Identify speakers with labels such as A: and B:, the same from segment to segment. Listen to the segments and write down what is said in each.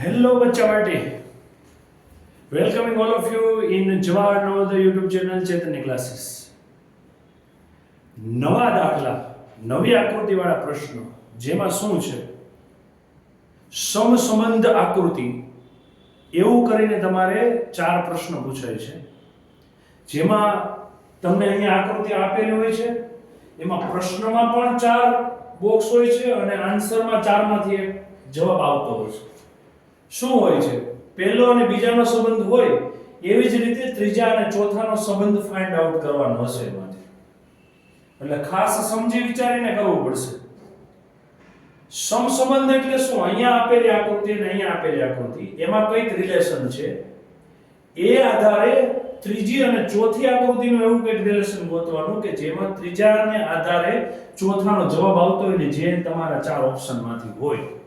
A: Hello, માટે welcoming all of you in Jawahar Navodaya YouTube channel Chaitanya classes નવા દાખલા નવી આકૃતિવાળા પ્રશ્નો જેમાં શું છે? સમસંબંધ આકૃતિ. એવું કરીને તમારે ચાર પ્રશ્નો પૂછાય છે. જેમાં તમને અહીંયા આકૃતિ આપેલી હોય છે. એમાં પ્રશ્નમાં પણ ચાર બોક્સ હોય છે અને આન્સરમાં ચારમાંથી એક જવાબ આવતો હોય છે. શું હોય છે? પહેલો અને બીજાનો સંબંધ હોય એવી જ રીતે ત્રીજા અને ચોથાનો સંબંધ ફાઇન્ડ આઉટ કરવાનો હશે એમાંથી. એટલે ખાસ સમજી વિચારીને કરવું પડશે. સમસંબંધ એટલે શું? અહીંયા આપેલી આકૃતિ અને અહીંયા આપેલી આકૃતિ. એમાં કંઈક રિલેશન છે. એ આધારે ત્રીજી અને ચોથી આકૃતિનું એવું કંઈક રિલેશન ગોતવાનું કે જેમાં ત્રીજાને આધારે ચોથાનો જવાબ આવતો હોય ને જે તમારા ચાર ઓપ્શનમાંથી હોય.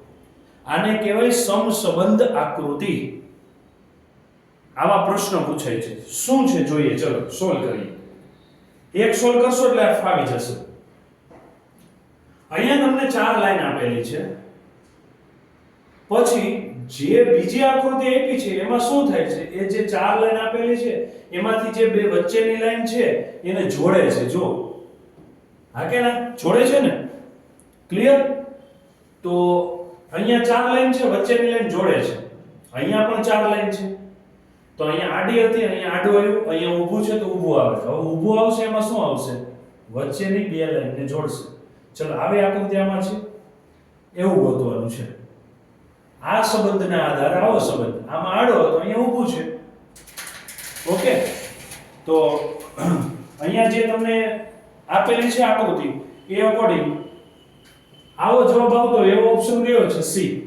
A: આને કહેવાય સમસંબંધ આકૃતિ. આવા પ્રશ્નો પૂછાય છે. શું છે જોઈએ? ચલો સોલ્વ કરીએ. એક સોલ્વ કરશો એટલે ફાવી જશે. અહીંયા તમને ચાર લાઈન આપેલી છે. પછી જે બીજી આકૃતિ આપી છે, એમાં શું થાય છે? એ જે ચાર લાઈન આપેલી છે, એમાંથી જે બે વચ્ચેની લાઈન છે, એને જોડે છે. જો. હા કે ના? જોડે છે ને? ક્લિયર તો અહીંયા ચાર લાઈન છે, વચ્ચેની લાઈન જોડે છે. અહીંયા પણ ચાર લાઈન છે. તો અહીંયા આડી હતી, અહીંયા આડું આવ્યું, અહીંયા ઊભું છે તો ઊભું આવે. હવે ઊભું આવશે, એમાં શું આવશે? વચ્ચેની બે લાઈનને જોડશે. ચલો આવી આકૃતિ આમાં છે. એવું ગોતવાનું છે. આ સંબંધના આધારે આવો સંબંધ. આમાં આડો હતો, અહીંયા ઊભું છે. ઓકે? તો અહીંયા જે તમને આપેલી છે આકૃતિ એ અકોર્ડિંગ આવો જવાબ આવતો એવો ઓપ્શન કયો છે સી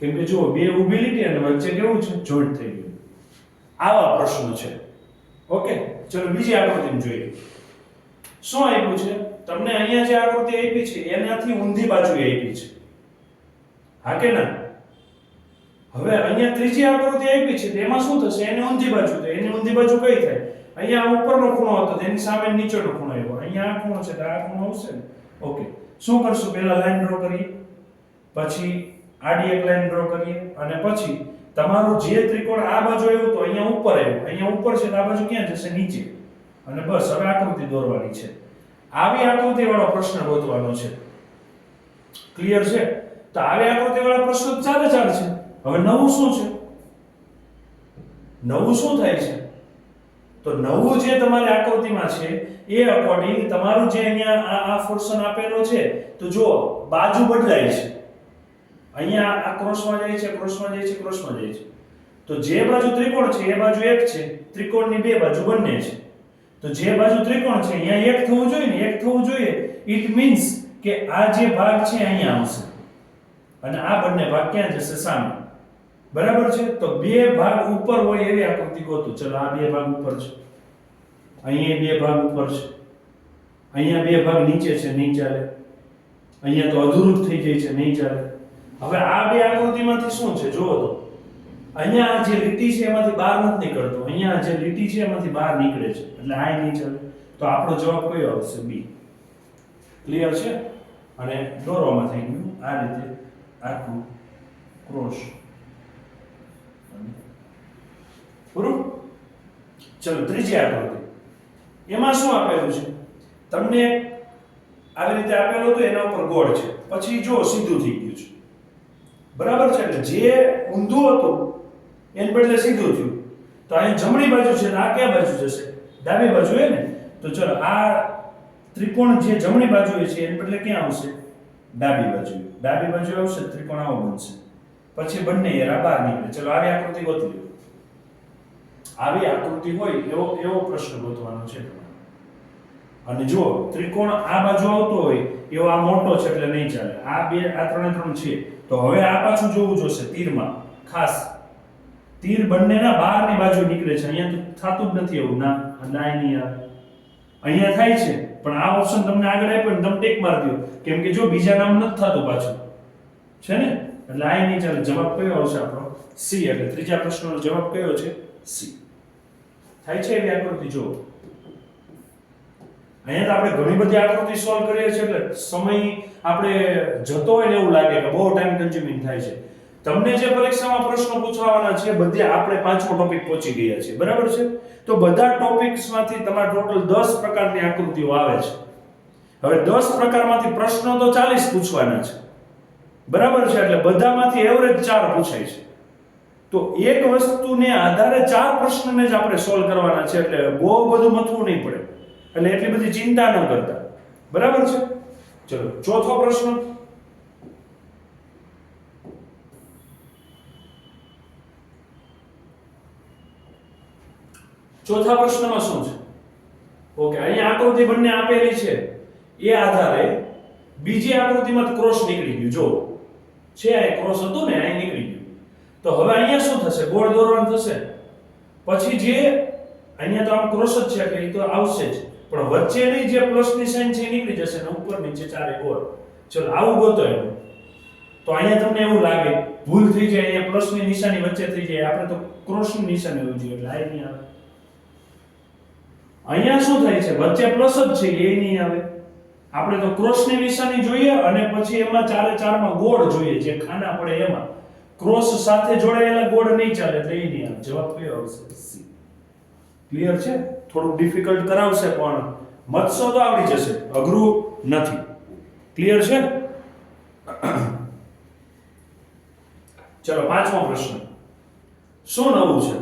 A: કેમ કે જુઓ, બે ઊભી લીટી અને વચ્ચે કેવું છે? જોઈન્ટ થઈ ગયું. આવા પ્રશ્નો છે. ઓકે, ચલો બીજી આકૃતિ જોઈએ. શું આપ્યું છે? તમને અહીંયા જે આકૃતિ આપી છે, એનાથી ઊંધી બાજુ આપી છે. હા કે ના? હવે અહીંયા ત્રીજી આકૃતિ આપી છે તો એમાં શું થશે? એની ઊંધી બાજુ તો એની ઊંધી બાજુ કઈ થાય? અહીંયા ઉપરનો ખૂણો હતો તો એની સામે નીચેનો ખૂણો આવ્યો. અહીંયા આ ખૂણો છે, તો આ ખૂણો આવશે ને? ઓકે. શું કરશું? પહેલા લાઈન ડ્રો કરીએ, પછી આડી એક લાઈન ડ્રો કરીએ, અને પછી તમારું જે ત્રિકોણ આ બાજુ આવ્યું તો અહીંયા ઉપર આવ્યું. અહીંયા ઉપર છે તો આ બાજુ ક્યાં જશે? નીચે. અને બસ, હવે આકૃતિ દોરવાની છે. આવી આકૃતિ વાળો પ્રશ્ન ગોતવાનો છે. ક્લિયર છે? તો આવી આકૃતિ વાળા પ્રશ્નો ચાલે ચાલે છે. હવે નવું શું છે? નવું શું થાય છે? તો નવું જે તમારી આકૃતિમાં છે, એ અકોર્ડિંગ તમારું જે અહીંયા આ આ પોર્શન આપેલો છે, તો જો બાજુ બદલાય છે. અહીંયા આ ક્રોસમાં જાય છે ક્રોસમાં જાય છે ક્રોસમાં જાય છે. તો જે બાજુ ત્રિકોણ છે, એ બાજુ એક છે. ત્રિકોણની બે બાજુ બંને છે. તો જે બાજુ ત્રિકોણ છે, અહીંયા એક થવું જોઈએ ને એક થવું જોઈએ. ઇટ મીન્સ કે આ જે ભાગ છે, અહીંયા આવશે. અને આ બંને ભાગ ક્યાં જશે? સામે. બરાબર છે? તો બે ભાગ ઉપર હોય એવી આકૃતિ ગોતો. ચલો, આ બે ભાગ ઉપર છે. અહીંયા બે ભાગ ઉપર છે. અહીંયા બે ભાગ નીચે છે, નહીં ચાલે. અહીંયા તો અધૂરું થઈ જાય છે, નહીં ચાલે. હવે આ બે આકૃતિમાંથી શું છે? જુઓ તો. અહીંયા આ જે લીટી છે એમાંથી બહાર નથી નીકળતો. અહીંયા જે લીટી છે એમાંથી બહાર નીકળે છે. એટલે આ નહીં ચાલે. તો આપણો જવાબ કયો આવશે? બી. ક્લિયર છે? અને દોરવામાં થઈ ગયું. આ રીતે આખું ક્રોસ પૂરું ચલો, ત્રીજી આકૃતિ. એમાં શું આપેલું છે? તમને આવી રીતે આપેલું હતું એના ઉપર ગોળ છે. પછી જો સીધું થઈ ગયું છે. બરાબર છે? એટલે જે ઊંધું હતું, એને બદલે સીધું થયું. તો અહીં જમણી બાજુ છે આ કયા બાજુ જશે? ડાબી બાજુ એ ને? તો ચલો, આ ત્રિકોણ જે જમણી બાજુ છે, એને બદલે ક્યાં આવશે? ડાબી બાજુ. ડાબી બાજુ આવશે ત્રિકોણ આવો બનશે. પછી બંને એરા બહાર નીકળે. ચલો, આવી આકૃતિ ગોતી લો. આવી આકૃતિ હોય એવો એવો પ્રશ્ન ગોતવાનો છે અને જો ત્રિકોણ આ બાજુ આવતો હોય, એવો આ મોટો છે એટલે નહીં ચાલે. આ બે, આ ત્રણે ત્રણ છે. તો હવે આ પાછું જોવું જોશે, તીરમાં. ખાસ. તીર બંનેના બહારની બાજુ નીકળે છે. અહીંયા તો થતું જ નથી એવું ના ના નહીં આવે. અહીંયા થાય છે, પણ આ ઓપ્શન તમને આગળ આપ્યો ને તમે ટેક મારી દો. કેમ કે જો બીજા નામ નથી થતું પાછું. છે ને? એટલે આ નહીં ચાલે. જવાબ કયો આવશે આપણો? સી. એટલે ત્રીજા પ્રશ્નનો જવાબ કયો છે? સી. થાય છે એવી આકૃતિ? જો અહીંયા તો આપણે ઘણી બધી આકૃતિ સોલ્વ કરીએ છીએ, એટલે સમય આપણે જતો હોય ને એવું લાગે કે બહુ ટાઈમ કન્ઝ્યુમિંગ થાય છે. તમને જે પરીક્ષામાં પ્રશ્નો પૂછવાના છે, બધે આપણે પાંચમો ટોપિક પહોંચી ગયા છે બરાબર છે? તો બધા ટોપિક્સમાંથી તમારે ટોટલ દસ પ્રકારની આકૃતિઓ આવે છે. હવે દસ પ્રકારમાંથી પ્રશ્નો તો 40 પૂછવાના છે. બરાબર છે? એટલે બધામાંથી એવરેજ ચાર પૂછાય છે. તો એક વસ્તુને આધારે ચાર પ્રશ્નને જ આપણે સોલ્વ કરવાના છે એટલે બહુ બધું મથવું નહીં પડે. એટલે એટલી બધી ચિંતા ન કરતા. બરાબર છે? ચલો, ચોથો પ્રશ્ન. ચોથા પ્રશ્નમાં શું છે? ઓકે, અહીંયા આકૃતિ બંને આપેલી છે. એ આધારે બીજી આકૃતિમાં ક્રોસ નીકળી ગયું. જો, છે આ ક્રોસ હતું ને, અહીં નીકળી તો હવે અહીંયા શું થશે? ગોળ દોરવાનું થશે? પછી જે અહીંયા તો આમ ક્રોસ જ છે, એટલે એ તો આવશે જ. પણ વચ્ચેની જે પ્લસની સાઈન છે નીકળી જશે ને ઉપર નીચે ચારે ગોળ. ચલો, આવું ગોતો તો અહીંયા તમને એવું લાગે, ભૂલ થઈ જાય, અહીંયા પ્લસની નિશાની વચ્ચે થઈ જાય. આપણે તો ક્રોસની નિશાની હોવી જોઈએ, એટલે આ નહીં આવે. અહીંયા શું થાય છે? વચ્ચે પ્લસ જ છે, એ નહીં આવે. આપણે તો ક્રોસની નિશાની જોઈએ અને પછી એમાં ચારે ચારમાં ગોળ જોઈએ, જે ખાના પડે એમાં. ક્રોસ સાથે જોડાયેલા ગોળ નહીં ચાલે, એટલે એ નહીં આવે જવાબ કયો આવશે? સી ક્લિયર છે? થોડું ડિફિકલ્ટ કરાવશે, પણ મતસો તો આવડી જશે. અઘરું નથી. ક્લિયર છે? ચલો, પાંચમો પ્રશ્ન. શું નવું છે?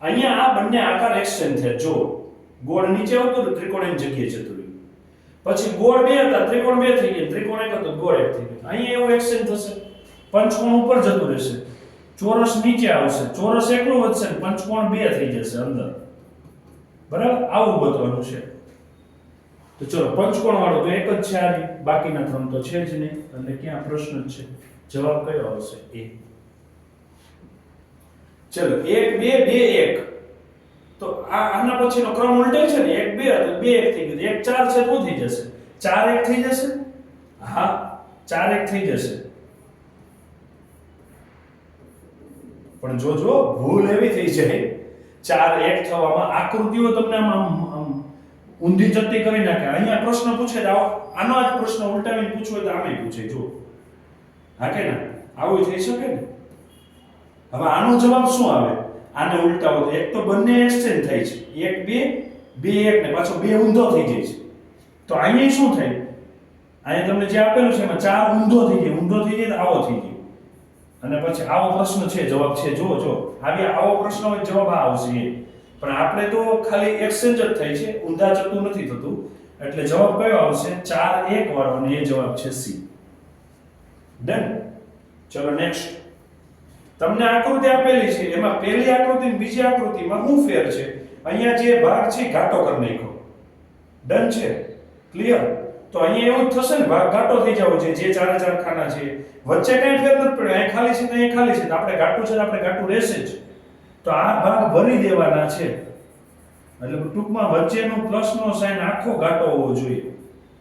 A: અહીંયા આ બંને આકાર એક્સચેન્જ થયા જો ગોળ નીચે હતો તો ત્રિકોણ એની જગ્યાએ જતું રહ્યું. પછી ગોળ બે હતા, ત્રિકોણ બે થઈ ગયા. ત્રિકોણ એક હતો, ગોળ એક થઈ ગયો. અહીંયા એવું એક્સચેન્જ થશે? પંચકોણ ઉપર જતું રહેશે. ચોરસ નીચે આવશે. ચોરસ એકલું વધશે ને પંચકોણ બે થઈ જશે અંદર. બરાબર? આવું બતાવવાનું છે. તો ચલો, પંચકોણ વાળો તો એક જ છે આ બાકીના ત્રણ તો છે જ નહીં. એટલે ક્યાં પ્રશ્ન જ છે? જવાબ કયો આવશે? એ. ચલો, એક, બે બે, એક. તો આ આના પછીનો ક્રમ ઉલટે છે ને? એક, બે, તો બે એક થઈ ગયું. એક ચાર છે તો થઈ જશે? ચાર એક થઈ જશે? હા, ચાર એક થઈ જશે. પણ જો જો ભૂલ એવી થઈ જાય ચાર એક થવામાં આકૃતિઓ તમને આમ ઊંધી જતી કરી નાખે. અહીંયા પ્રશ્ન પૂછે તો આવો- આનો જ પ્રશ્ન ઉલટાવીને હોય તો આમે પૂછે. જો હા કે ના? આવું થઈ શકે ને? હવે આનો જવાબ શું આવે? આને ઉલટાવો તો એક તો બંને એક્સચેન્જ થાય છે. એક બે બે એક ને પાછો બે ઊંધો થઈ જાય છે. તો અહીંયા શું થાય? અહીંયા તમને જે આપેલું છે એમાં ચાર ઊંધો થઈ જાય. ઊંધો થઈ જાય તો આવો થઈ જાય. અને પછી આવો પ્રશ્ન છે, જવાબ છે જો જો આવી આવો પ્રશ્ન હોય જવાબ આવશે. પણ આપણે તો ખાલી એક્સચેન્જ જ થાય છે, ઊંધા જતું નથી થતું. એટલે જવાબ કયો આવશે? ચાર, એક વાળો અને એ જવાબ છે સી. ડન ચલો નેક્સ્ટ તમને આકૃતિ આપેલી છે, એમાં પહેલી આકૃતિ અને બીજી આકૃતિમાં શું ફેર છે? અહીંયા જે ભાગ છે ઘાટો કરી નાખ્યો. ડન છે. ક્લિયર તો અહીંયા એવું થશે ને ભાગ ઘાટો થઈ જવો છે જે ચારે ચાર ખાના છે. વચ્ચે કઈ ફેર નથી પડ્યો, અહીં ખાલી છે ને અહીં ખાલી છે, તો આપણે ઘાટું છે આપણે ઘાટું રહેશે જ. તો આ ભાગ ભરી દેવાના છે. એટલે ટૂંકમાં વચ્ચેનો પ્લસનો સાઇન આખો ઘાટો હોવો જોઈએ.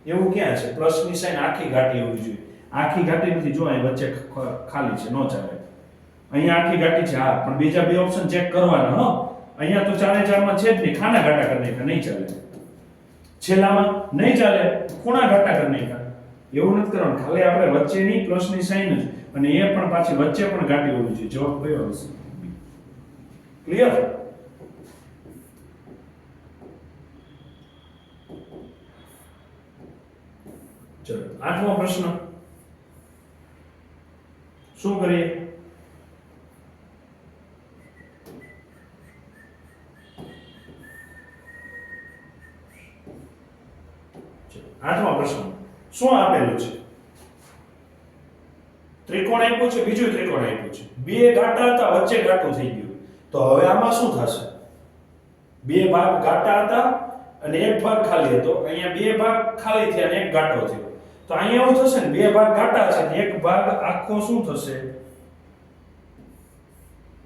A: એવું ક્યાં છે? પ્લસની સાઇન આખી ઘાટી હોવી જોઈએ. આખી ઘાટી નથી, જો અહીં વચ્ચે ખાલી છે, નો ચાલે. અહીંયા આખી ઘાટી છે, હા, પણ બીજા બે ઓપ્શન ચેક કરવાના, હો. અહીંયા તો ચારે ચારમાં છે જ નહીં, ખાના ઘાટા કરી નહીં ચાલે. છેલ્લામાં નહીં ચાલે, ખૂણા ઘાટા કરી નાખ્યા. એવું નથી કરવાનું. ખાલી આપણે વચ્ચેની પ્લસની સાઈન જ અને એ પણ પાછી વચ્ચે પણ ઘાટી હોવી જોઈએ. જવાબ કયો આવશે? ક્લિયર ચલો, આઠમો પ્રશ્ન. શું કરીએ ચલો, આઠમો પ્રશ્ન. શું આપેલું છે? ત્રિકોણ આપ્યું છે, બીજું ત્રિકોણ આપ્યું છે. બે ગાંટા હતા, વચ્ચે ગાંટું થઈ ગયું. તો હવે આમાં શું થશે? બે ભાગ ગાંટા હતા અને એક ભાગ ખાલી હતો. અહીંયા બે ભાગ ખાલી થયા અને એક ગાંટો થયો. તો અહીંયા એવું થશે ને? બે ભાગ ગાંટા છે ને એક ભાગ આખો શું થશે?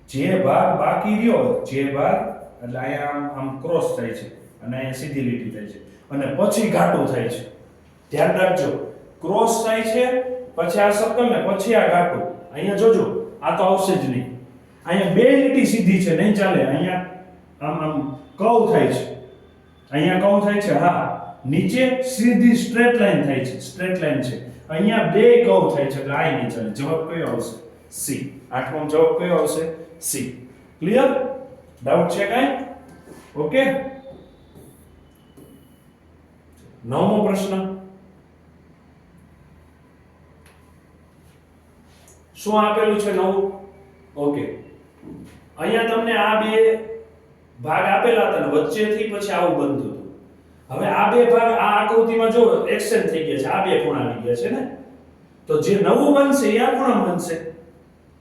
A: જે ભાગ બાકી રહ્યો, જે ભાગ એટલે અહીંયા આમ ક્રોસ થાય છે અને અહીંયા સીધી લીટી થાય છે. અને પછી ઘાટું થાય છે. ધ્યાન રાખજો. ક્રોસ થાય છે, પછી આ સર્કલ ને પછી આ ઘાટું. અહીંયા જોજો, આ તો આવશે જ નહીં. અહીંયા બે લીટી સીધી છે, નહીં ચાલે. અહીંયા આમ આમ કવ થાય છે. અહીંયા કવ થાય છે, હા નીચે સીધી સ્ટ્રેટ લાઈન થાય છે સ્ટ્રેટ લાઈન છે. અહીંયા બે કવ થાય છે, એટલે આ નહીં ચાલે. જવાબ કયો આવશે? સી આઠમો જવાબ કયો આવશે? સી ક્લિયર ડાઉટ છે કાંઈ? ઓકે નવમો પ્રશ્ન શું આપેલું છે નવું? ઓકે અહીંયા તમને આ બે ભાગ આપેલા હતા વચ્ચેથી પછી આવું બનતું હતું હવે આ બે ભાગ આ આકૃતિમાં જો એક્સચેન્જ થઈ ગયા છે. આ બે ખૂણા આવી ગયા છે ને? તો જે નવું બનશે એ આ ખૂણા બનશે.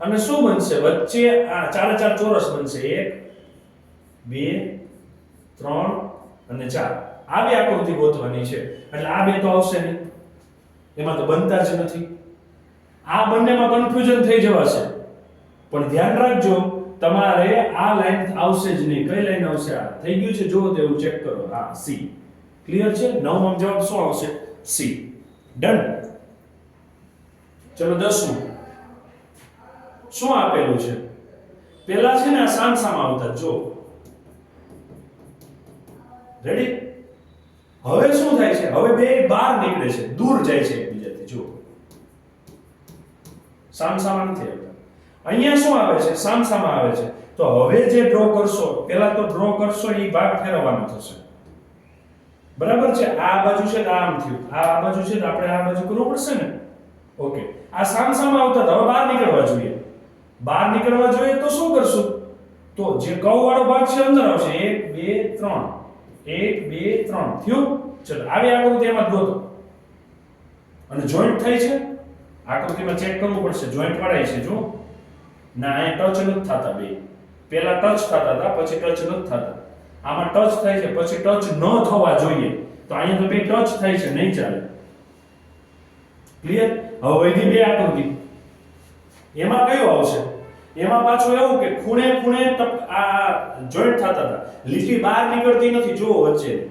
A: અને શું બનશે? વચ્ચે આ ચારે ચાર ચોરસ બનશે. એક, બે, ત્રણ અને ચાર. આ બે આકૃતિ ગોતવાની છે. એટલે આ બે તો આવશે નહીં. એમાં તો બનતા જ નથી. આ બંનેમાં કન્ફ્યુઝન થઈ જવાશે પણ ધ્યાન રાખજો, તમારે આ લાઈન આવશે જ નહીં. કઈ લાઈન આવશે આ? થઈ ગયું છે? જુઓ તેવું ચેક કરો. હા સી ક્લિયર છે? નવમાં જવાબ શું આવશે? સી ડન ચલો દસમું. શું આપેલું છે? પેલા છે ને આ સામ સામ આવતા જો. રેડી હવે શું થાય છે? હવે બે બહાર નીકળે છે. દૂર જાય છે એકબીજાથી. જો સામસામા નથી આવતા. અહીંયા શું આવે છે? સામસામાં આવે છે. તો હવે જે ડ્રો કરશો, પહેલા તો ડ્રો કરશો એ ભાગ ફેરવવાનો થશે. બરાબર છે? આ બાજુ છે આમ થયું. આ આ બાજુ છે આપણે આ બાજુ કરવું પડશે ને? ઓકે. આ સામસામા આવતા હવે બહાર નીકળવા જોઈએ. બહાર નીકળવા જોઈએ તો શું કરશું? તો જે કર્વ વાળો ભાગ છે, અંદર આવશે. એક, બે, ત્રણ. એક, બે, ત્રણ. થયું? ચલો, આવી આકૃતિ એમાં ગોતો અને જોઈન્ટ થઈ છે? આકૃતિમાં ચેક કરવું પડશે. જોઈન્ટ પડાય છે જો ના, અહીંયા ટચ નથી થતા બે. પહેલા ટચ થતા હતા, પછી ટચ નથી થતા. આમાં ટચ થાય છે, પછી ટચ ન થવા જોઈએ. તો અહીંયા તો બે ટચ થાય છે, નહીં ચાલે. ક્લિયર હવે વૈધી બે આકૃતિ. એમાં કયું આવશે? એમાં પાછું એવું કે ખૂણે ખૂણે આ જોઈન્ટ થતા હતા. લીટી બહાર નીકળતી નથી, જુઓ વચ્ચે.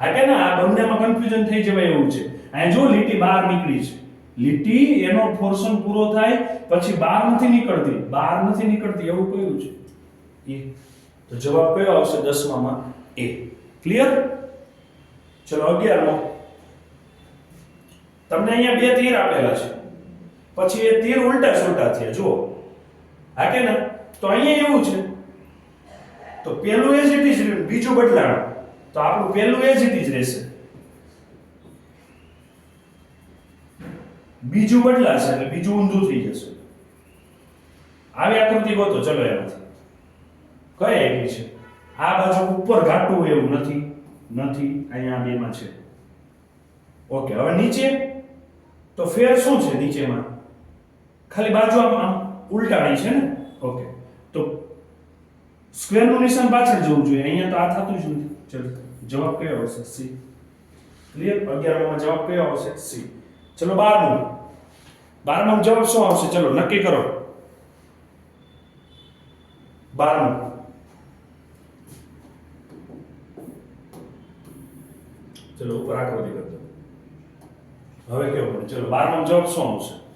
A: હા કે ના? આ બંનેમાં કન્ફ્યુઝન થઈ જવાય એવું છે. અહીંયા જો લીટી બહાર નીકળી છે. લીટી એનો ફોર્સન પૂરો થાય, પછી બહાર નથી નીકળતી. બહાર નથી નીકળતી, એવું કયું છે. એ તો જવાબ કયો આવશે દસમામાં? એ. ક્લિયર ચલો, અગિયારમો. તમને અહીંયા બે તીર આપેલા છે. પછી એ તીર ઉલટા સુલટા થયા, જુઓ. હા કે ના? તો અહીંયા એવું છે. તો પહેલું એ જ ઇટ ઇઝ બીજું બદલાણ. તો આપણું પહેલું એ જ રહેશે. બીજું બદલાશે એટલે બીજું ઊંધું થઈ જશે. આવી આકૃતિ ગોતો, ચલો એમાંથી. કઈ આવી છે? આ બાજુ ઉપર ઘાટું એવું નથી નથી, અહીંયા બેમાં છે. ઓકે, હવે નીચે? તો ફેર શું છે નીચેમાં? ખાલી બાજુ આમ ઉલટાણી છે ને? સ્ક્વેરનું નિશાન પાછળ જવું જોઈએ. અહીંયા તો આ થતું જ નથી. ચલો, જવાબ કયો આવશે? સી ક્લિયર અગિયારમાં જવાબ કયો આવશે? સી ચલો, બારમું. બારમું જવાબ શું આવશે? ચલો, નક્કી કરો. બારમું. ચલો, ઉપર આકૃતિ કરી દો. હવે કેવું ચલો, બારમો જવાબ શું આવશે?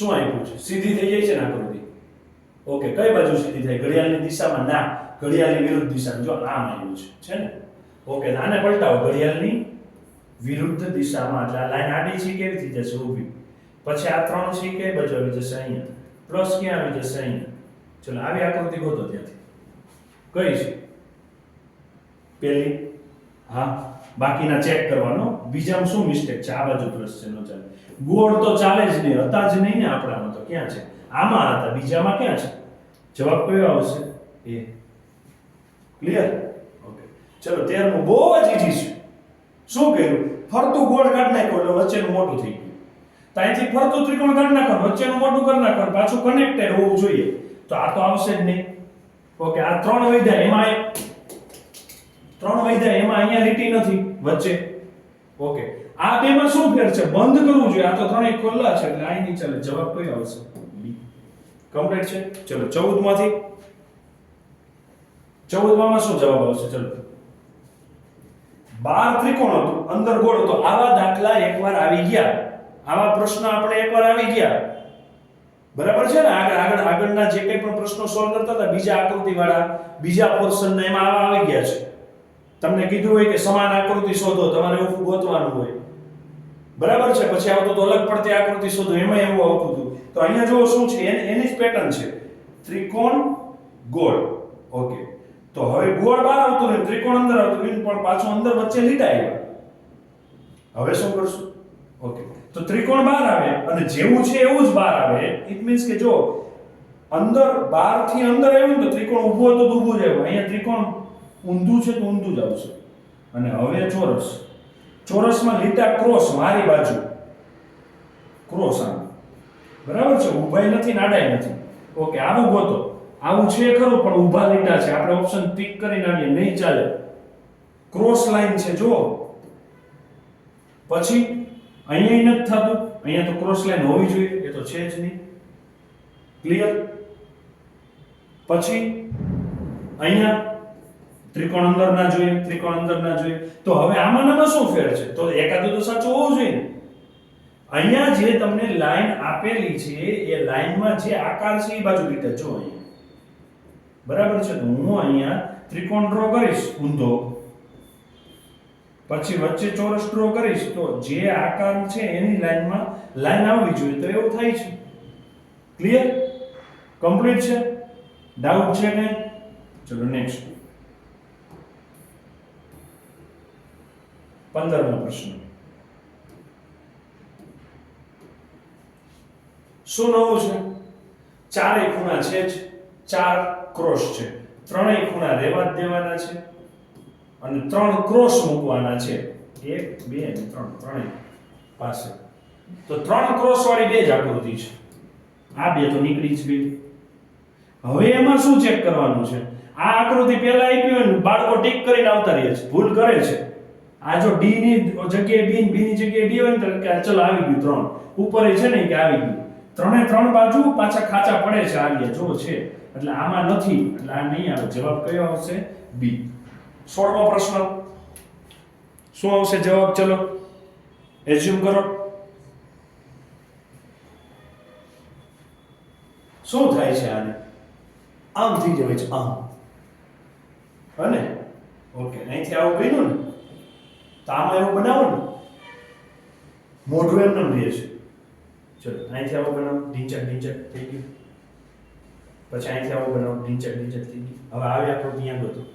A: શું આપ્યું છે? સીધી થઈ જાય છે ને આકૃતિ ઓકે, કઈ બાજુ સીધી થાય? ઘડિયાળની દિશામાં? ના, ઘડિયાળની વિરુદ્ધ દિશામાં. જો આમ આવ્યું છે છે ને? ઓકે આને પલટાવો. ઘડિયાળની વિરુદ્ધ દિશામાં. એટલે આ લાઈન આડી છે, કેવી રીતે જશે? ઊભી. પછી આ ત્રણ છે કઈ બાજુ આવી જશે? અહીંયા. પ્લસ ક્યાં આવી જશે? અહીંયા. ચલો, આવી આકૃતિ ગોતો ત્યાંથી. કઈ છે? પેલી? હા, બાકીના ચેક કરવાનો. બીજામાં શું મિસ્ટેક છે? આ બાજુ પ્લસ છે, નો ચાલે. ગોળ તો ચાલે જ નહીં, હતા જ નહીં ને આપણામાં તો. ક્યાં છે? આમાં હતા, બીજામાં ક્યાં છે? જવાબ કયો આવશે? એ. ક્લિયર ઓકે ચલો, તેરમું બહુ જ ઈઝી છે. શું કર્યું? ફરતું ગોળ કાઢ નાખ્યો એટલે વચ્ચેનું મોટું થઈ ગયું. તો અહીંથી ફરતું ત્રિકોણ કાઢ નાખો વચ્ચેનું મોટું કરી નાખો પાછું કનેક્ટેડ હોવું જોઈએ. તો આ તો આવશે જ નહીં. ઓકે આ ત્રણ વૈધા, એમાં ત્રણ વૈધા, એમાં અહીંયા લીટી નથી, વચ્ચે. ઓકે આ બેમાં શું ફેર છે? બંધ કરવું જોઈએ. આ તો ત્રણેય ખુલ્લા છે એટલે અહીં ચાલે જવાબ કયો આવશે? બી. કમ્પ્લીટ છે? ચલો 14 માંથી 14 માં શું જવાબ આવશે? ચલો. બાર ત્રિકોણ હતું. અંદર ગોળ હતો. આવા દાખલા એકવાર આવી ગયા. આવા પ્રશ્ન આપણે એકવાર આવી ગયા. બરાબર છે ને? આગળ આગળ, આગળના જે કંઈ પણ પ્રશ્નો સોલ્વ કરતા હતા, બીજા આકૃતિ વાળા બીજા પોર્શન એમાં આવા આવી ગયા છે. તમને કીધું હોય કે સમાન આકૃતિ શોધો, તમારે એવું ગોતવાનું હોય. બરાબર છે? પછી આવતું તો અલગ પડતી આકૃતિ શોધો એમાં એવું આવતું હતું. તો અહીંયા જુઓ શું છે? એની જ પેટર્ન છે. ત્રિકોણ ગોળ. ઓકે. તો હવે ગોળ બહાર આવતું ને, ત્રિકોણ અંદર આવતું રહ્યું પણ પાછું અંદર વચ્ચે લીટા આવ્યા. હવે શું કરશું? ઓકે. તો ત્રિકોણ બહાર આવે અને જેવું છે એવું જ બહાર આવે. ઇટ મીન્સ કે જો અંદર બહારથી અંદર આવ્યું તો ત્રિકોણ ઊભું હતો તો ઊભું જ આવ્યું. અહીંયા ત્રિકોણ ઊંધું છે તો ઊંધું જ આવશે. અને હવે ચોરસ. ચોરસમાં લીટા ક્રોસ મારી બાજુ. ક્રોસ આમ. બરાબર છે? ઊભાઈ નથી નાડાઈ નથી. ઓકે, આવું ગોતો. આવું છે ખરું, પણ ઊભા લીટા છે. આપણે ઓપ્શન ટીક કરીને નાખીએ, નહીં ચાલે. ક્રોસ લાઈન છે જો પછી અહીંયા નથી થતું. અહીંયા તો ક્રોસ લાઈન હોવી જોઈએ, એ તો છે જ નહીં. ક્લિયર પછી, અહીંયા ત્રિકોણ અંદર ના જોઈએ, ત્રિકોણ અંદર ના જોઈએ. તો હવે આમાં ને શું ફેર છે? તો એકાદું તો સાચું હોવું જોઈએ. અહીંયા જે તમને લાઈન આપેલી છે, એ લાઈનમાં જે આકાર છે, એ બાજુ રીતે જો અહીંયા. બરાબર છે? તો હું અહીંયા ત્રિકોણ ડ્રો કરીશ, ઊંધો. પછી વચ્ચે ચોરસ ડ્રો કરીશ, તો જે આકાર છે એની લાઈનમાં લાઈન આવવી જોઈએ. તો એવું થાય છે. ક્લિયર કમ્પ્લીટ છે? ડાઉટ છે ને ચલો નેક્સ્ટ પંદરમો પ્રશ્ન. શું નવું છે? ચારેય ખૂણા છે જ, ચાર ક્રોસ છે. ત્રણેય ખૂણા રહેવા જ દેવાના છે અને ત્રણ ક્રોસ મૂકવાના છે. એક, બે અને ત્રણ, ત્રણેય પાસે. તો ત્રણ ક્રોસ વાળી બે જ આકૃતિ છે. આ બે તો નીકળી જ ગઈ. હવે એમાં શું ચેક કરવાનું છે? આ આકૃતિ પહેલા આપી હોય બાળકો ટીક કરીને આવતા રહે છે. ભૂલ કરે છે. આ જો ડી ની જગ્યાએ ડી બી ની જગ્યાએ ડી હોય ને તો કે ચલો આવી ગયું ત્રણ. ઉપર એ છે ને કે આવી ગયું. ત્રણે ત્રણ બાજુ પાછા ખાચા પડે છે આ જો છે. એટલે આમાં નથી. એટલે આ નહીં આવે. જવાબ કયો આવશે? બી સોળમો પ્રશ્ન. શું આવશે? જવાબ ચલો. એઝ્યુમ કરો. શું થાય છે આને? આમ થઈ જાય છે. આમ. અને? ઓકે. અહીંથી આવું બન્યું ને? તો આમાં એવું બનાવો ને મોઢું એમ નામ રહે છે. ચલો, અહીંથી આવું બનાવો ઢીંચક ઢીંચક થઈ ગયું. પછી અહીંથી આવું બનાવો ઢીંચક ઢીંચક થઈ ગયું. હવે આવી આપણું ત્યાં બધું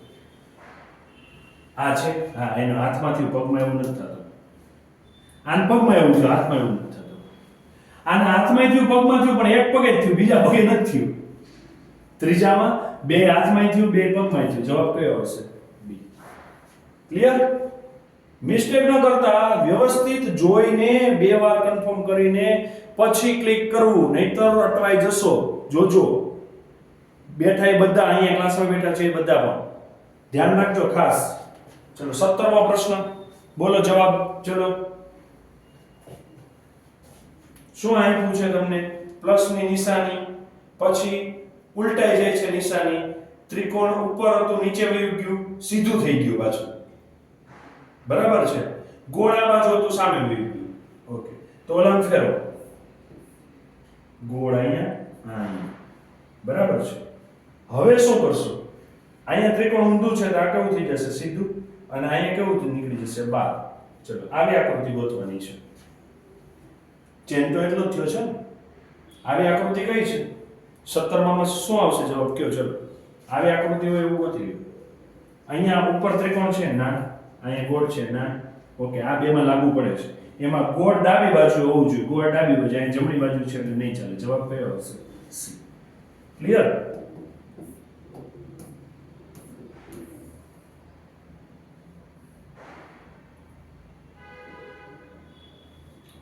A: આ છે? હા, એનો હાથમાંથી પગમાં એવું નથી થતું. આન પગમાં એવું થયું, હાથમાં એવું નથી થતું. આના હાથમાં થયું, પગમાં થયું, પણ એક પગે થયું, બીજા પગે નથી થયું. ત્રીજામાં બે હાથમાં થયું, બે પગમાં થયું. જવાબ કયો હશે બી. ક્લિયર મિસ્ટેક ન કરતા, વ્યવસ્થિત જોઈને બે વાર કન્ફર્મ કરીને પછી ક્લિક કરવું, નહીતર અટવાઈ જશો. જોજો. બેઠા એ બધા અહીંયા ક્લાસમાં બેઠા છે એ બધા પણ. ધ્યાન રાખજો ખાસ. ચલો, સત્તરમો પ્રશ્ન. બોલો જવાબ, ચલો. શું આપ્યું છે તમને? પ્લસની નિશાની, પછી ઉલટાઈ જાય છે નિશાની. ત્રિકોણ ઉપર હતું, નીચે વયું ગયું, સીધું થઈ ગયું પાછું. બરાબર છે? ગોળ આ બાજુ હતું સામે ગયું ઓકે. તો ઓલામ ફેરો. ગોળ અહીંયા. બરાબર છે. હવે શું કરશો? અહીંયા ત્રિકોણ ઊંધું છે તો આ કેવું થઈ જશે? સીધું. અને અહીંયા કેવું થઈ નીકળી જશે? બાર. ચલો, આવી આકૃતિ ગોતવાની છે. ચેન તો એટલો જ થયો છે આવી આકૃતિ કઈ છે? સત્તરમાં શું આવશે? જવાબ કયો? ચલો. આવી આકૃતિ હોય એવું ગોતી લ્યો. અહીંયા ઉપર ત્રિકોણ છે ના અહીંયા ગોળ છે ના? ઓકે, આ બેમાં લાગુ પડે છે. એમાં ગોળ ડાબી બાજુ હોવું જોઈએ. ગોળ ડાબી બાજુ, અહીંયા જમણી બાજુ છે એટલે નહીં ચાલે. જવાબ કયો હશે સી. ક્લિયર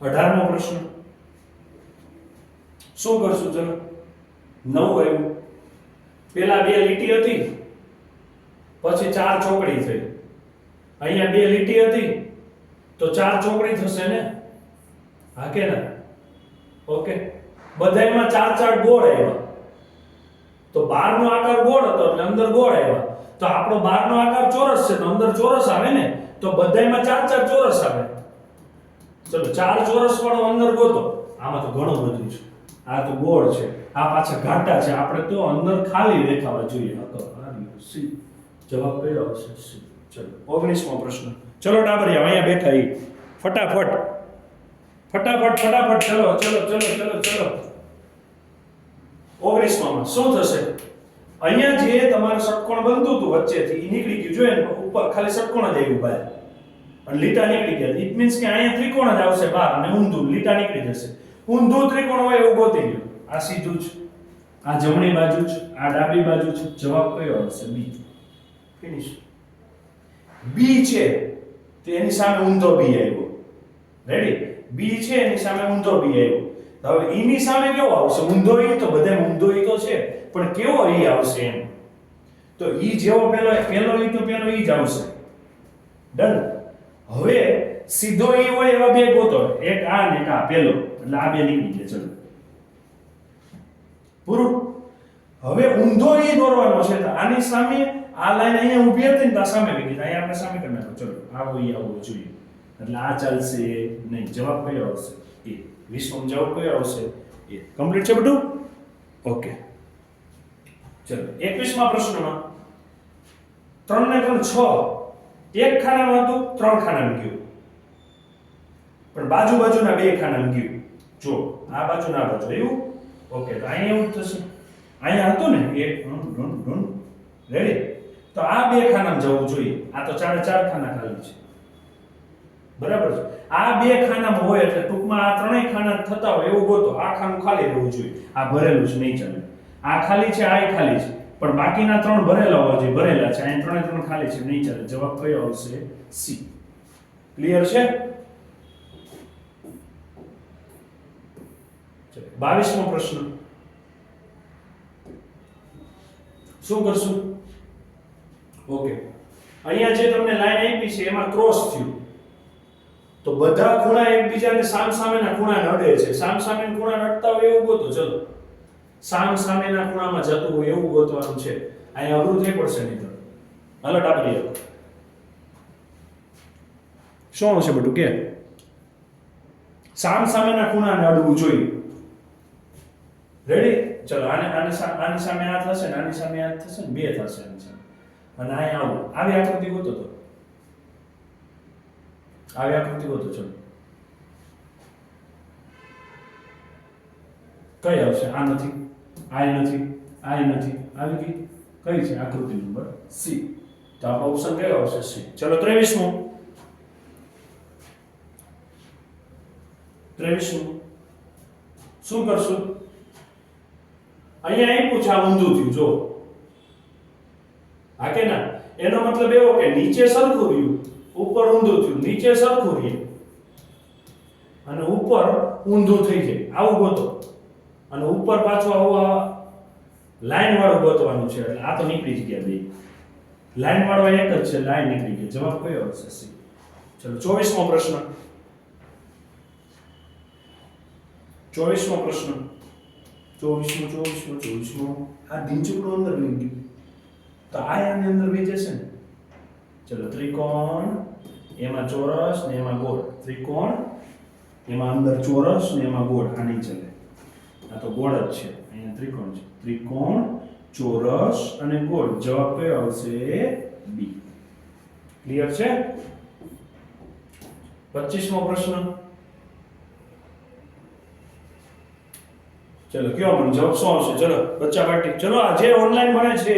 A: અઢારમો પ્રશ્ન. શું કરશું ચલો નવું આવ્યું. પેલા બે લીટી હતી. પછી ચાર ચોકડી થઈ. અહીંયા બે લીટી હતી. તો ચાર ચોકડી થશે ને? હા કે ના? ઓકે. બધાયમાં ચાર ચાર ગોળ આવ્યા. તો બહારનો આકાર ગોળ હતો એટલે અંદર ગોળ આવ્યા. તો આપણો બહારનો આકાર ચોરસ છે, તો અંદર ચોરસ આવે ને? તો બધાયમાં ચાર ચાર ચોરસ આવે. ચલો, ચાર ચોરસ વાળો અંદર ગોતો. આમાં તો ઘણું બધું છે. આ તો ગોળ છે. આ પાછા ઘાટા છે. આપણે તો અંદર ખાલી દેખાવા જોઈએ. હતો સી જવાબ કયો આવશે? સી. ચલો, ઓગણીસમો પ્રશ્ન. ચલો ડાબરિયા અહીંયા બેઠા ઈ. ફટાફટ. ફટાફટ ફટાફટ, ચલો ચલો ચલો ચલો ચલો. ઓગણીસમાં શું થશે? અહીંયા જે તમારે ષટકોણ બનતું હતું વચ્ચેથી એ નીકળી ગયું. જોઈએ ઉપર ખાલી ષટકોણ જ આવ્યું બહાર. અને લીટા નીકળી ગયા. ઇટ મીન્સ કે અહીંયા ત્રિકોણ જ આવશે બહાર અને ઊંધું, લીટા નીકળી જશે. ઊંધું ત્રિકોણ હોય એવું ગોતી ગયું. આ સીધું જ. આ જમણી બાજુ જ. આ ડાબી બાજુ છે જવાબ કયો આવશે? બી ફિનિશ બી છે, તો એની સામે ઊંધો બી આવ્યો. રેડી બી છે, એની સામે ઊંધો બી આવ્યો. હવે ઈની સામે કેવો આવશે? ઊંધો ઈ તો બધે ઊંધો ઈ તો છે, પણ કેવો ઈ આવશે એમ? તો ઈ જેવો પેલો પેલો ઈ તો પેલો ઈ જ આવશે. ડન હવે સીધો ઈ હોય એવા બે ગોતો. એક આ ને એક આ, પેલો. એટલે આ બે નીકળી ગયા. ચલો. પૂરું. હવે ઊંધો ઈ દોરવાનો છે, તો આની સામે આ લાઈન અહીંયા ઊભી હતી ને તો સામે વીકી અહીંયા આપણે સામે કરી નાખો. ચલો આવો એ આવો જોઈએ. એટલે આ ચાલશે, નહીં, જવાબ કયો આવશે? એ. વિશ્વમ જવાબ કયો આવશે? એ. કમ્પ્લીટ છે બધું? ઓકે. ચલો, એકવીસમા પ્રશ્નમાં ત્રણ ને ત્રણ છ. એક ખાનામાં હતું, ત્રણ ખાનામાં ગયું. પણ બાજુ બાજુના બે ખાનામાં ગયું. જો, આ બાજુ ના બાજુ. એવું? ઓકે, તો અહીંયા એવું થશે. અહીંયા હતું ને? એક રેડી તો આ બે ખાનામાં જવું જોઈએ. આ તો ચાર ચાર ખાના ખાલી છે. બરાબર છે? આ બે ખાનામાં હોય એટલે ટૂંકમાં આ ત્રણેય ખાના થતા હોય એવું ગોતો, આ ખાનું ખાલી રહેવું જોઈએ. આ ભરેલું છે, નહીં ચાલે. આ ખાલી છે, આ ખાલી છે. પણ બાકીના ત્રણ ભરેલા હોવા જોઈએ, ભરેલા છે. અહીં ત્રણે ત્રણ ખાલી છે, નહીં ચાલે. જવાબ કયો આવશે? સી. ક્લિયર છે? બાવીસમો પ્રશ્ન. શું કરશું? ઓકે. અહીંયા જે તમને લાઈન આપી છે, એમાં ક્રોસ થયું. તો બધા ખૂણા એકબીજાને સામ સામેના ખૂણા નડે છે. સામ સામેના ખૂણા નડતા હોય એવું ગોતો, ચલો. સામ સામેના ખૂણામાં જતું હોય એવું ગોતવાનું છે. અહીંયા અવરું થઈ પડશે નહીં તો. હલો, ટાપરી શું આવશે બધું, કે? સામ સામેના ખૂણાને અડવું જોઈએ. રેડી ચલો, આને આને આની સામે આ થશે ને આની સામે આ થશે ને બે થશે અને અહીંયા આવું. આવી આકૃતિ ગોતો તો. આવી આકૃતિ ગોતો, ચલો. કઈ આવશે? આ નથી. આ નથી. આ નથી. આવી ગઈ? કઈ છે આકૃતિ નંબર સી? તો આપણો ઓપ્શન કયો આવશે? સી. ચલો, ત્રેવીસમું. ત્રેવીસમું. શું કરશું? અહીંયા આપ્યું છે આ ઊંધું થયું જો હા કે ના? એનો મતલબ એવો કે નીચે સરખું રહ્યું, ઉપર ઊંધું થયું. નીચે સરખું રહ્યું. અને ઉપર ઊંધું થઈ જાય. આવું ગોતો. અને ઉપર પાછું આવું આ લાઈન વાળું ગોતવાનું છે. એટલે આ તો નીકળી જ ગયા બે. લાઈન વાળો એક જ છે, લાઈન નીકળી ગઈ. જવાબ કયો હશે સી. ચલો, ચોવીસમો પ્રશ્ન. ચોવીસમો પ્રશ્ન. ચોવીસમો ચોવીસમો ચોવીસમો. આ ઢીંચુકડું અંદર નીકળી તો આ આની અંદર બી જશે ને. ચલો ત્રિકોણ, એમાં ચોરસ ને એમાં ગોળ. ત્રિકોણ, એમાં અંદર ચોરસ ને એમાં ગોળ, આ નહીં ચાલે. આ તો ગોળ જ છે, અહીંયા ત્રિકોણ છે. ત્રિકોણ, ચોરસ અને ગોળ. જવાબ કયો આવશે? બી ક્લિયર છે? પચીસમો પ્રશ્ન. ચલો કયો મને? જવાબ શું આવશે? ચલો, બચ્ચા પાર્ટી. ચલો, આ જે ઓનલાઈન ભણે છે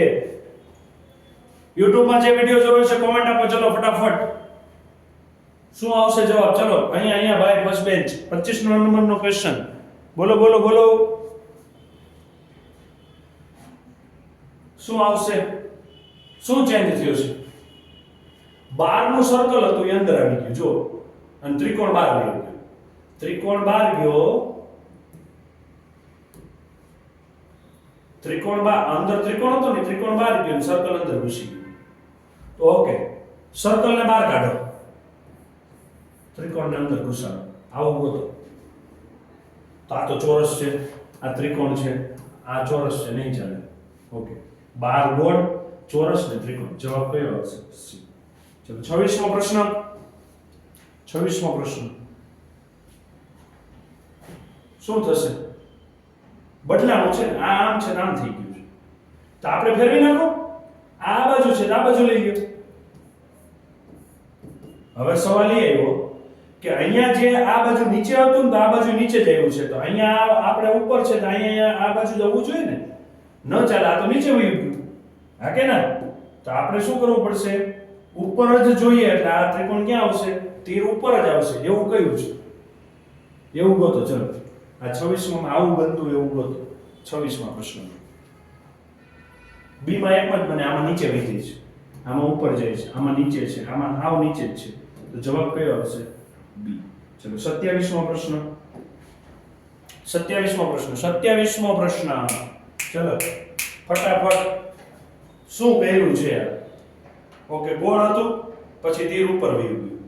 A: યુટ્યુબમાં જે વીડિયો જોયો છે કોમેન્ટ આપો, ચલો, ફટાફટ. શું આવશે જવાબ? ચલો, અહીંયા અહીંયા, ભાઈ ફર્સ્ટ બેન્ચ 25 નંબરનો ક્વેશ્ચન બોલો બોલો બોલો. શું આવશે? શું ચેન્જ થયું છે? બારનું સર્કલ હતું, એ અંદર આવી ગયું. જો અને ત્રિકોણ બહાર ગયો. ત્રિકોણ બહાર ગયો. ત્રિકોણ બહાર, અંદર ત્રિકોણ હતો ને, ત્રિકોણ બહાર ગયો સર્કલ અંદર ઘૂસી ગયું. તો ઓકે. સર્કલને બહાર કાઢો. ત્રિકોણને અંદર ઘુસાડો. આવો ગોતો તો આ તો ચોરસ છે, આ ત્રિકોણ છે, આ ચોરસ છે, નહીં ચાલે. ઓકે. બાર ગોળ, ચોરસ ને ત્રિકોણ. જવાબ કયો આવશે? સી ચલો, છવ્વીસમો પ્રશ્ન. છવ્વીસમો પ્રશ્ન. શું થશે? બદલાવો છે આ આમ છે આમ થઈ ગયું છે. તો આપણે ફેરવી નાખો. આ બાજુ છે, આ બાજુ લઈ ગયો. હવે સવાલ એ આવ્યો કે અહીંયા જે આ બાજુ નીચે હતું તો આ બાજુ નીચે જ આવ્યું છે. તો અહીંયા આપણે ઉપર છે, તો અહીંયા આ બાજુ જવું જોઈએ ને? ન ચાલે, આ તો નીચે વહી ગયું. હા કે ના? તો આપણે શું કરવું પડશે? ઉપર જ જોઈએ એટલે આ ત્રિકોણ ક્યાં આવશે? તીર ઉપર જ આવશે. એવું કયું છે? એવું ગોતો, ચલો. આ છવ્વીસમાં આવું બનતું એવું ગોતો. છવ્વીસમાં પ્રશ્ન. બી માં એક જ બને આમાં નીચે વધી છે. આમાં ઉપર જાય છે આમાં નીચે છે આમાં આવ નીચે જ છે. તો જવાબ કયો આવશે? બી. ચલો સત્યાવીસમો પ્રશ્ન. સત્યાવીસમો પ્રશ્ન સત્યાવીસમો પ્રશ્ન. ચલો ફટાફટ શું કર્યું છે? ઓકે ગોળ હતું પછી તીર ઉપર વહી ગયું.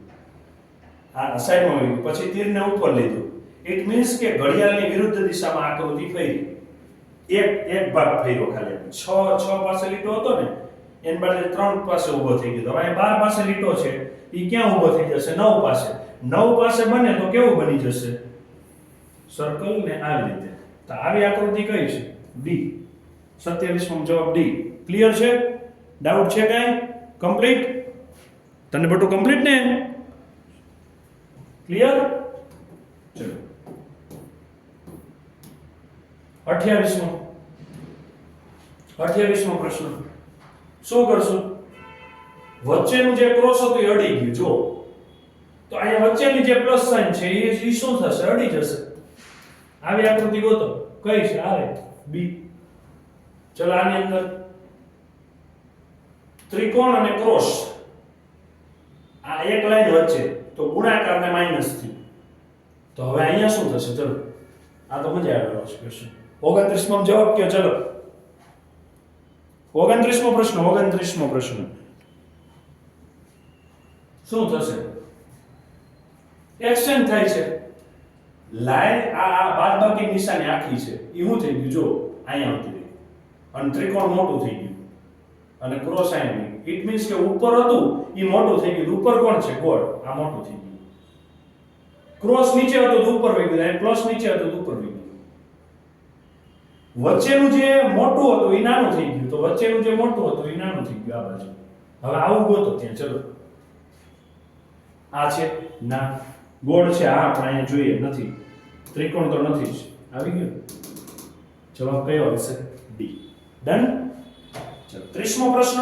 A: હા સાઈડમાં વહી ગયું. પછી તીરને ઉપર લીધું. ઇટ મીન્સ કે ઘડિયાળની વિરુદ્ધ દિશામાં આકૃતિ ફેરી એક એક ભાગ ફર્યો ખાલી. છ છ પાસે લીટો હતો ને, એન બદલે ત્રણ પાસે ઊભો થઈ ગયો. હવે બાર પાસે લીટો છે એ ક્યાં ઊભો થઈ જશે? નવ પાસે નવ પાસે બને તો કેવું બની જશે? સર્કલ ને આ રીતે. તો આવી આકૃતિ કઈ છે? ડી સત્યાવીસમો જવાબ ડી ક્લિયર છે? ડાઉટ છે કાંઈ? કમ્પ્લીટ તને બધું કમ્પ્લીટ ને? ક્લિયર ચલો. અઠ્યાવીસમો. અઠ્યાવીસમો પ્રશ્ન. શું કરશું? વચ્ચેનું જે ક્રોસ હતું એ અડી ગયું જો તો અહીંયા વચ્ચેની જે પ્લસ સાઇન છે, એ શું થશે? અડી જશે. આવી આકૃતિ ગોતો. કઈ છે? આવે બી ચલો આની અંદર. ત્રિકોણ અને ક્રોસ. આ એક લાઈન વચ્ચે. તો ગુણાકાર ને માઇનસથી. તો હવે અહીંયા શું થશે? ચલો. આ તો મજા આવે છે ક્વેશ્ચન ઓગણત્રીસમો જવાબ કયો ચલો. ઓગણત્રીસમો પ્રશ્ન ઓગણત્રીસમો પ્રશ્ન. શું થશે? એક્સચેન્જ થાય છે. લાઈન આ આ બાદબાકી નિશાની આખી છે. એ શું થઈ ગયું? જો, અહીંયા આવતી રહી. અને ત્રિકોણ મોટું થઈ ગયું. અને ક્રોસ આઈ ઇટ મીન્સ કે ઉપર હતું એ મોટું થઈ ગયું. ઉપર કોણ છે? ગોળ. આ મોટું થઈ ગયું. ક્રોસ નીચે હતો ઉપર વહી ગયું. પ્લસ નીચે હતો ઉપર વહી વચ્ચેનું જે મોટું હતું, એ નાનું થઈ ગયું. તો વચ્ચેનું જે મોટું હતું, એ નાનું થઈ ગયું આ બાજુ. હવે આવું ગોતો ત્યાં, ચલો. આ છે, ના. ગોળ છે, આ આપણે અહીંયા જોઈએ, નથી. ત્રિકોણ તો નથી જ. આવી ગયું? જવાબ કયો હશે ડી ડન ચલો, ત્રીસમો પ્રશ્ન.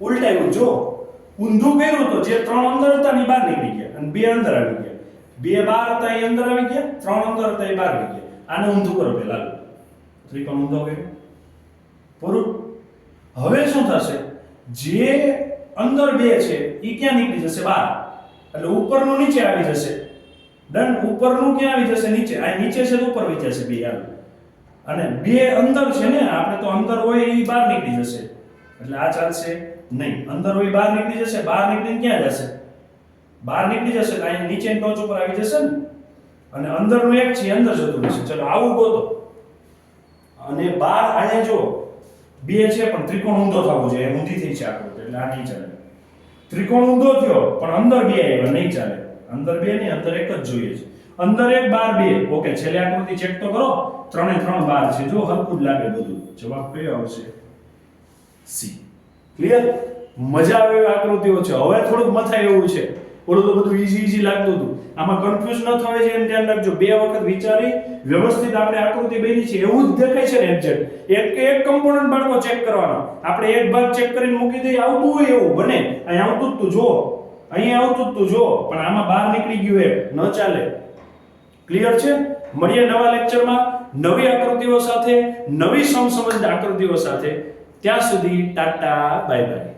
A: ઉલટાયું, જો. ઊંધું પહેર્યું તો જે ત્રણ અંદર હતા ને બહાર નીકળી ગયા, અને બે અંદર આવી ગયા. બે બાર હતા, એ અંદર આવી ગયા, ત્રણ અંદર હતા, એ બહાર આવી ગયા. આને ઊંધું કરો પહેલા. ત્રિકોણ ઊંધો કર્યો પૂરું. હવે શું થશે? જે અંદર બે છે એ ક્યાં નીકળી જશે? બહાર. એટલે ઉપરનું નીચે આવી જશે. ડન. ઉપરનું ક્યાં આવી જશે? નીચે. આ નીચે છે તો ઉપર આવી જશે બે યાર. અને બે અંદર છે ને, આપણે તો અંદર હોય એ બહાર નીકળી જશે. એટલે આ ચાલશે નહીં. અંદર હોય બહાર નીકળી જશે, બહાર નીકળીને ક્યાં જશે? બહાર નીકળી જશે, એટલે અહીંયા નીચે ટોચ ઉપર આવી જશે ને. અને અંદરનું એક છે, અંદર જતું રહેશે. ચલો, આવું ગોતો. અને બાર આને જો બે છે, પણ ત્રિકોણ ઊંધો થવો જોઈએ. એમ ઊંધી થઈ છે આકૃતિ, એટલે આ નહીં ચાલે. ત્રિકોણ ઊંધો થયો, પણ અંદર બે આવ્યા, નહીં ચાલે. અંદર બે નહીં, અંદર એક જ જોઈએ છે. અંદર એક, બાર, બે. ઓકે, છેલ્લે આકૃતિ ચેક તો કરો. ત્રણે ત્રણ બાર છે. જો હરકું જ લાગે બધું. જવાબ કયો આવશે? સી. ક્લિયર મજા આવે એવી આકૃતિઓ છે. હવે થોડુંક મથાય એવું છે. ઓલું તો બધું ઈઝી ઈઝી લાગતું હતું. આમાં કન્ફ્યુઝ ન થવાય છે એમ ધ્યાન રાખજો. બે વખત વિચારી, વ્યવસ્થિત આપણે આકૃતિ બની છે. એવું જ દેખાય છે ને એક્ઝેક્ટ એક એક કમ્પોનન્ટ બાળકો ચેક કરવાનો. આપણે એક ભાગ ચેક કરીને મૂકી દઈએ આવતું હોય એવું બને. અહીં આવતું જ તું જો અહીંયા આવતું જ તું જો પણ આમાં બહાર નીકળી ગયું એક ન ચાલે. ક્લિયર છે? મળીએ નવા લેક્ચરમાં નવી આકૃતિઓ સાથે, નવી સમસંબંધ આકૃતિઓ સાથે. ત્યાં સુધી ટાટા બાય બાય